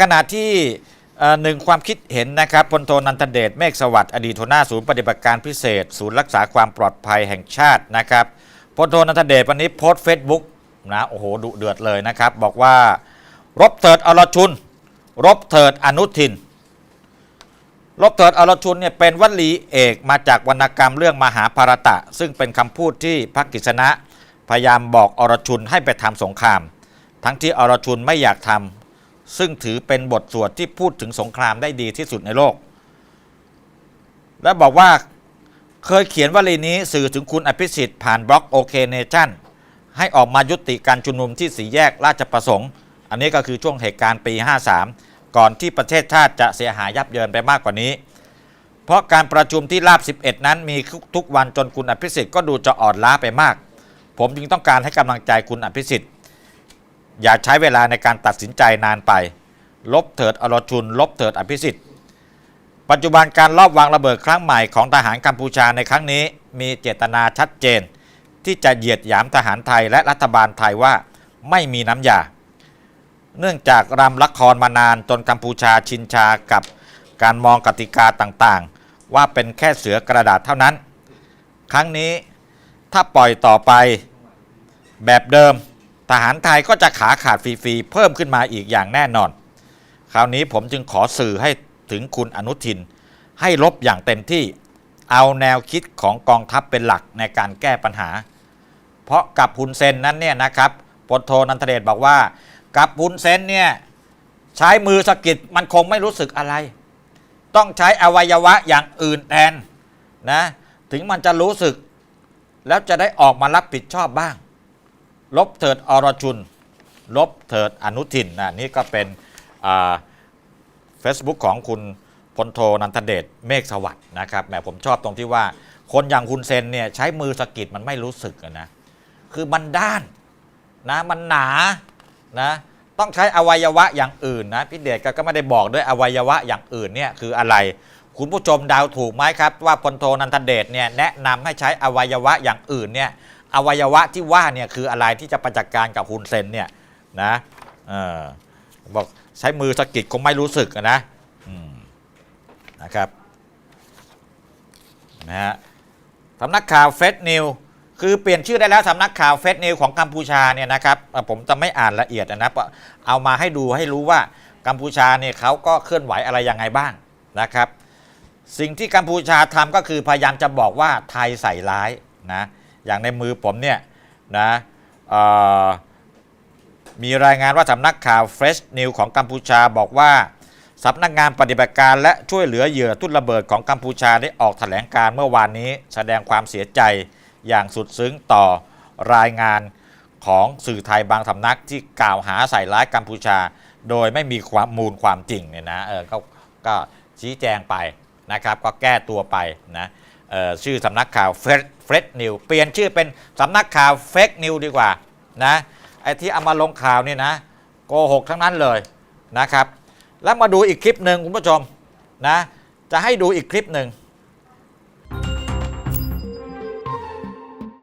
ขณะที่หนึ่งความคิดเห็นนะครับพลโทนันทเดชเมฆสวัสดิ์อดีตหัวหน้าศูนย์ปฏิบัติการพิเศษ ศูนย์รักษาความปลอดภัยแห่งชาตินะครับพลโทนันทเดชวันนี้โพสต์เฟซบุ๊กนะโอ้โหดุเดือดเลยนะครับ บอกว่า รบเถิดอรชุน รบเถิดอนุทิน รบเถิดอรชุนเนี่ยเป็นวลีเอกมาจากวรรณกรรมเรื่องมหาภารตะ ซึ่งเป็นคำพูดที่พระกฤษณะพยายามบอกอรชุนให้ไปทำสงคราม ทั้งที่อรชุนไม่อยากทำ ซึ่งถือเป็นบทสวดที่พูดถึงสงครามได้ดีที่สุดในโลก และบอกว่าเคยเขียนวลีนี้สื่อถึงคุณอภิสิทธิ์ผ่านบล็อกโอเคเนชั่นให้ออกมายุติการชุมนุมที่สีแยกราชประสงค์ อันนี้ก็คือช่วงเหตุการณ์ปี 53 ก่อนที่ประเทศชาติจะเสียหายยับเยินไปมากกว่านี้ เพราะการประชุมที่ราบ 11 นั้นมีทุกวันจนคุณอภิสิทธิ์ก็ดูจะอ่อนล้าไปมาก ผมจึงต้องการให้กำลังใจคุณอภิสิทธิ์ อย่าใช้เวลาในการตัดสินใจนานไป ลบเถิดอรชุน ลบเถิดอภิสิทธิ์ ปัจจุบันการลอบวางระเบิดครั้งใหม่ของทหารกัมพูชาในครั้งนี้ มีเจตนาชัดเจน ที่จะเหยียดหยามทหารไทยและรัฐบาลไทยว่าไม่มีน้ำยา เนื่องจากรำละครมานานจนกัมพูชาชินชากับการมองกติกาต่างๆ ว่าเป็นแค่เสือกระดาษเท่านั้น ครั้งนี้ถ้าปล่อยต่อไปแบบเดิม ทหารไทยก็จะขาขาดฟรีๆเพิ่มขึ้นมาอีกอย่างแน่นอน คราวนี้ผมจึงขอสื่อให้ถึงคุณอนุทิน ให้ลบอย่างเต็มที่เอาแนวคิดของกองทัพเป็นหลักในการแก้ปัญหา เพราะกับฮุนเซนนั้นเนี่ยนะครับพลโทนันทเดชบอกว่า กับฮุนเซนเนี่ยใช้มือสะกิดมันคงไม่รู้สึกอะไร ต้องใช้อวัยวะอย่างอื่นแทนนะถึงมันจะรู้สึก แล้วจะได้ออกมารับผิดชอบบ้าง ลบเถิดอรชุน ลบเถิดอนุทินนะนี่ก็เป็นเฟซบุ๊กของคุณพลโทนันทเดชเมฆสวัสด์นะครับแหมผมชอบตรงที่ว่า คนอย่างคุณเซนเนี่ยใช้มือสกิดมันไม่รู้สึกนะคือมันด้านนะมันหนานะต้องใช้อวัยวะอย่างอื่นนะพี่เดชก็ไม่ได้บอกด้วยอวัยวะอย่างอื่นเนี่ยคืออะไร คุณผู้ชมดาวถูกไหมครับ ว่าพลโทนันทเดชเนี่ยแนะนำให้ใช้อวัยวะอย่างอื่นเนี่ย อวัยวะที่ว่าเนี่ยคืออะไรที่จะประจัดการกับคุณเซนเนี่ยนะเออบอกใช้มือสะกิดคงไม่รู้สึกนะนะครับนะฮะสำนักข่าวเฟซนิวคือเปลี่ยนชื่อได้แล้วสำนักข่าวเฟซนิวของกัมพูชาเนี่ยนะครับผมจะไม่อ่านละเอียดนะเอามาให้ดูให้รู้ว่ากัมพูชาเนี่ยเขาก็เคลื่อนไหวอะไรยังไงบ้างนะครับ สิ่งที่กัมพูชาทำก็คือพยายามจะบอกว่าไทยใส่ร้ายนะ อย่างในมือผมเนี่ยนะมีรายงานว่าสำนักข่าว Fresh News ของกัมพูชาบอกว่าสำนักงานปฏิบัติการและช่วยเหลือเหยื่อทุ่นระเบิดของกัมพูชาได้ออกแถลงการเมื่อวานนี้ แสดงความเสียใจอย่างสุดซึ้งต่อรายงานของสื่อไทยบางสำนักที่กล่าวหาใส่ร้ายกัมพูชา โดยไม่มีความมูลความจริงเนี่ยนะเออก็ก็ชี้แจงไปนะครับ ก็แก้ตัวไปนะ ชื่อสำนักข่าวเฟรดนิวเปลี่ยนชื่อเป็นสำนักข่าวเฟกนิวดีกว่านะไอ้ที่เอามาลงข่าวนี่นะโกหกทั้งนั้นเลยนะครับ แล้วมาดูอีกคลิปหนึ่งคุณผู้ชมนะจะให้ดูอีกคลิปหนึ่ง